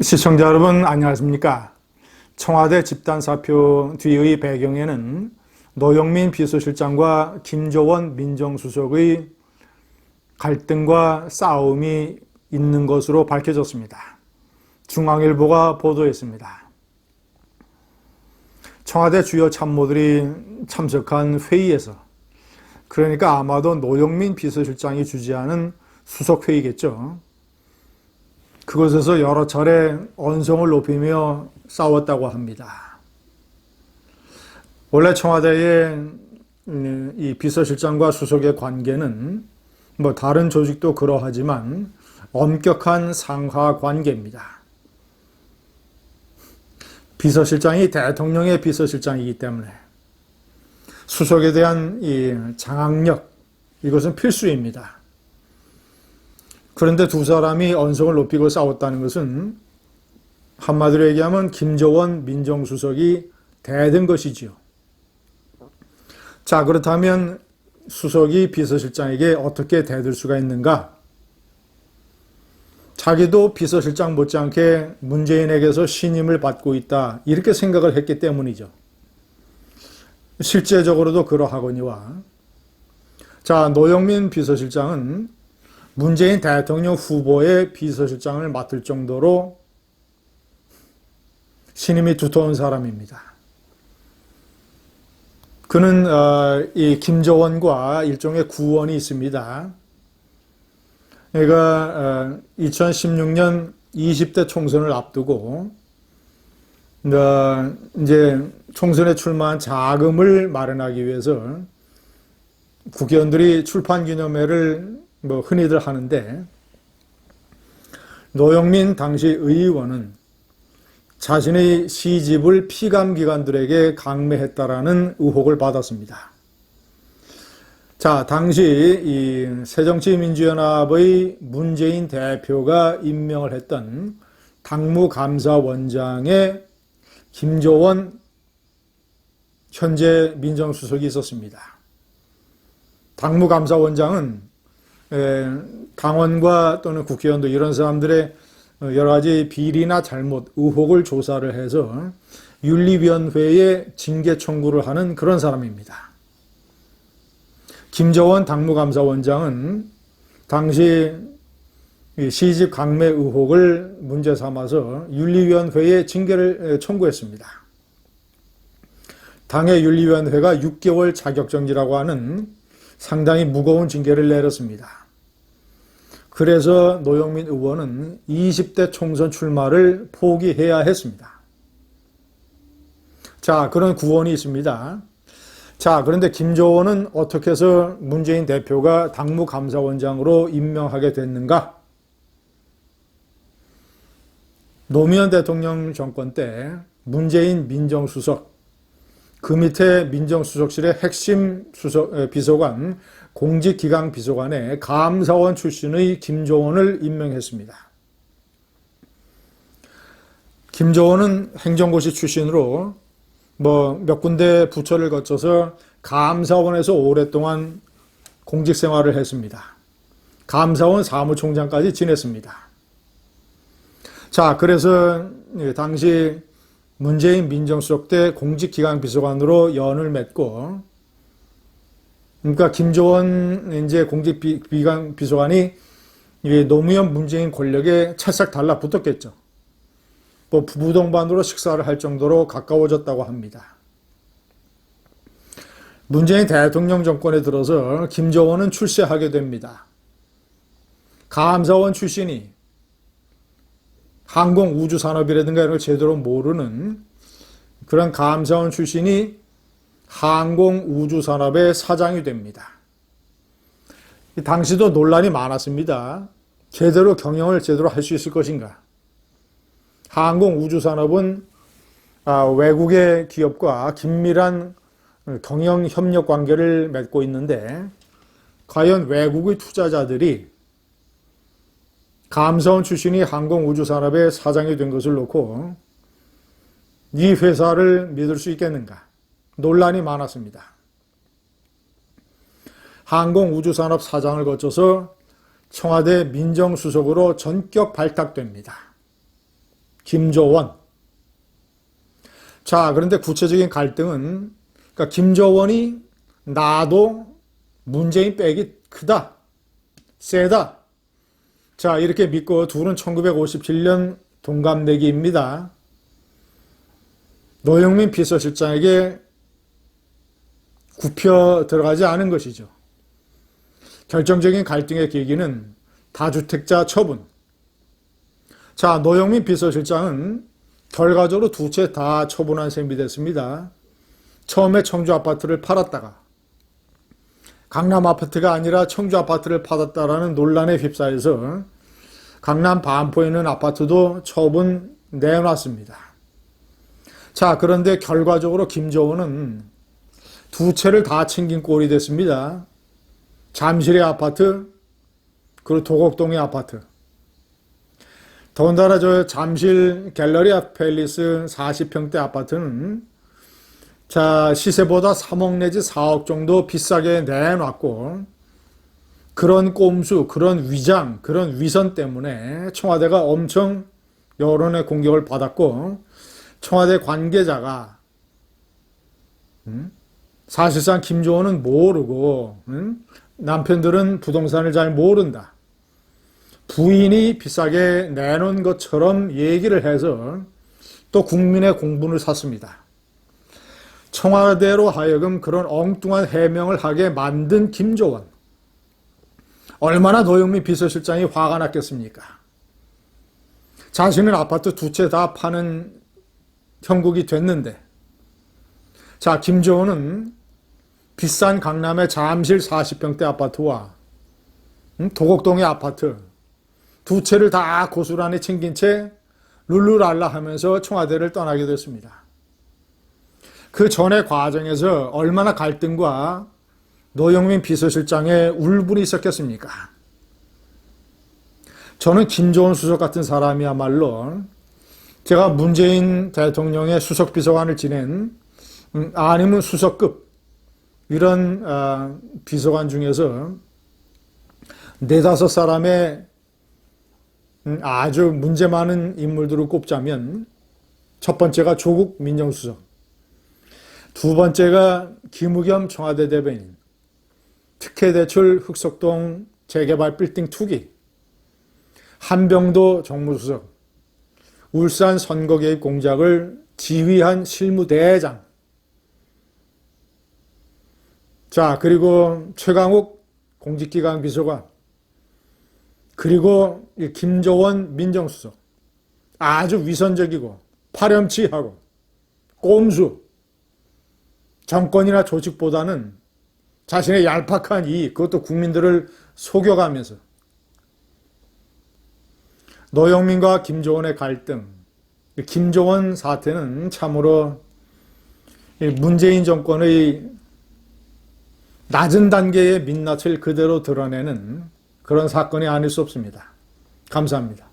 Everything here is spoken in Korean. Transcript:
시청자 여러분 안녕하십니까? 청와대 집단 사표 뒤의 배경에는 노영민 비서실장과 김조원 민정수석의 갈등과 싸움이 있는 것으로 밝혀졌습니다. 중앙일보가 보도했습니다. 청와대 주요 참모들이 참석한 회의에서 그러니까 아마도 노영민 비서실장이 주재하는 수석회의겠죠. 그곳에서 여러 차례 언성을 높이며 싸웠다고 합니다. 원래 청와대의 이 비서실장과 수석의 관계는 뭐 다른 조직도 그러하지만 엄격한 상하 관계입니다. 비서실장이 대통령의 비서실장이기 때문에 수석에 대한 이 장악력 이것은 필수입니다. 그런데 두 사람이 언성을 높이고 싸웠다는 것은 한마디로 얘기하면 김조원 민정수석이 대든 것이지요. 자, 그렇다면 수석이 비서실장에게 어떻게 대들 수가 있는가? 자기도 비서실장 못지않게 문재인에게서 신임을 받고 있다. 이렇게 생각을 했기 때문이죠. 실제적으로도 그러하거니와. 자, 노영민 비서실장은 문재인 대통령 후보의 비서실장을 맡을 정도로 신임이 두터운 사람입니다. 그는 어, 이 김조원과 일종의 구원이 있습니다. 그가 2016년 20대 총선을 앞두고 어, 이제 총선에 출마한 자금을 마련하기 위해서 국회의원들이 출판 기념회를 뭐 흔히들 하는데 노영민 당시 의원은 자신의 시집을 피감 기관들에게 강매했다라는 의혹을 받았습니다. 자, 당시 이 새정치민주연합의 문재인 대표가 임명을 했던 당무감사원장의 김조원 현재 민정수석이 있었습니다. 당무감사원장은 당원과 또는 국회의원도 이런 사람들의 여러 가지 비리나 잘못, 의혹을 조사를 해서 윤리위원회에 징계 청구를 하는 그런 사람입니다. 김정원 당무감사원장은 당시 시집 강매 의혹을 문제 삼아서 윤리위원회에 징계를 청구했습니다. 당의 윤리위원회가 6개월 자격정지라고 하는 상당히 무거운 징계를 내렸습니다. 그래서 노영민 의원은 20대 총선 출마를 포기해야 했습니다. 자, 그런 구원이 있습니다. 자, 그런데 김조원은 어떻게 해서 문재인 대표가 당무감사원장으로 임명하게 됐는가? 노무현 대통령 정권 때 문재인 민정수석, 그 밑에 민정수석실의 핵심 수석, 비서관, 공직기강 비서관에 감사원 출신의 김조원을 임명했습니다. 김조원은 행정고시 출신으로 뭐 몇 군데 부처를 거쳐서 감사원에서 오랫동안 공직 생활을 했습니다. 감사원 사무총장까지 지냈습니다. 자, 그래서 당시 문재인 민정수석 때 공직기강 비서관으로 연을 맺고 그러니까 김조원 이제 공직기강 비서관이 노무현 문재인 권력에 찰싹 달라붙었겠죠. 뭐 부부동반으로 식사를 할 정도로 가까워졌다고 합니다. 문재인 대통령 정권에 들어서 김정원은 출세하게 됩니다. 감사원 출신이 항공 우주 산업이라든가 이런 걸 제대로 모르는 그런 감사원 출신이 항공 우주 산업의 사장이 됩니다. 당시도 논란이 많았습니다. 제대로 경영을 제대로 할 수 있을 것인가. 항공 우주 산업은 아, 외국의 기업과 긴밀한 경영 협력 관계를 맺고 있는데 과연 외국의 투자자들이 감사원 출신이 항공우주산업의 사장이 된 것을 놓고 이 회사를 믿을 수 있겠는가? 논란이 많았습니다. 항공우주산업 사장을 거쳐서 청와대 민정수석으로 전격 발탁됩니다. 김조원. 자, 그런데 구체적인 갈등은 그러니까 김조원이 나도 문재인 백이 크다. 세다. 자, 이렇게 믿고 둘은 1957년 동갑내기입니다. 노영민 비서실장에게 굽혀 들어가지 않은 것이죠. 결정적인 갈등의 계기는 다주택자 처분. 자, 노영민 비서실장은 결과적으로 두 채 다 처분한 셈이 됐습니다. 처음에 청주 아파트를 팔았다가 강남 아파트가 아니라 청주 아파트를 팔았다라는 논란에 휩싸여서 강남 반포에 있는 아파트도 처분 내놨습니다. 자, 그런데 결과적으로 김조원은 두 채를 다 챙긴 꼴이 됐습니다. 잠실의 아파트, 그리고 도곡동의 아파트. 더군다나 저 잠실 갤러리아 팰리스 40평대 아파트는 자, 시세보다 3억 내지 4억 정도 비싸게 내놨고, 그런 꼼수, 그런 위장, 그런 위선 때문에 청와대가 엄청 여론의 공격을 받았고, 청와대 관계자가, 음? 사실상 김조원은 모르고, 음? 남편들은 부동산을 잘 모른다. 부인이 비싸게 내놓은 것처럼 얘기를 해서 또 국민의 공분을 샀습니다. 청와대로 하여금 그런 엉뚱한 해명을 하게 만든 김조원. 얼마나 노영민 비서실장이 화가 났겠습니까? 자신은 아파트 두 채 다 파는 형국이 됐는데. 자, 김조원은 비싼 강남의 잠실 40평대 아파트와 도곡동의 아파트 두 채를 다 고스란히 챙긴 채 룰루랄라 하면서 청와대를 떠나게 됐습니다. 그 전의 과정에서 얼마나 갈등과 노영민 비서실장의 울분이 있었겠습니까? 저는 김조원 수석 같은 사람이야말로 제가 문재인 대통령의 수석 비서관을 지낸 음, 아니면 수석급 이런 어, 비서관 중에서 네다섯 사람의 음, 아주 문제 많은 인물들을 꼽자면 첫 번째가 조국 민정수석 두 번째가 김우겸 청와대 대변인, 특혜 대출 흑석동 재개발 빌딩 투기, 한병도 정무수석, 울산 선거 개입 공작을 지휘한 실무대장. 자, 그리고 최강욱 공직기강 비서관, 그리고 김조원 민정수석. 아주 위선적이고 파렴치하고 꼼수, 정권이나 조직보다는 자신의 얄팍한 이익, 그것도 국민들을 속여가면서 노영민과 김조원의 갈등, 김조원 사태는 참으로 문재인 정권의 낮은 단계의 민낯을 그대로 드러내는 그런 사건이 아닐 수 없습니다. 감사합니다.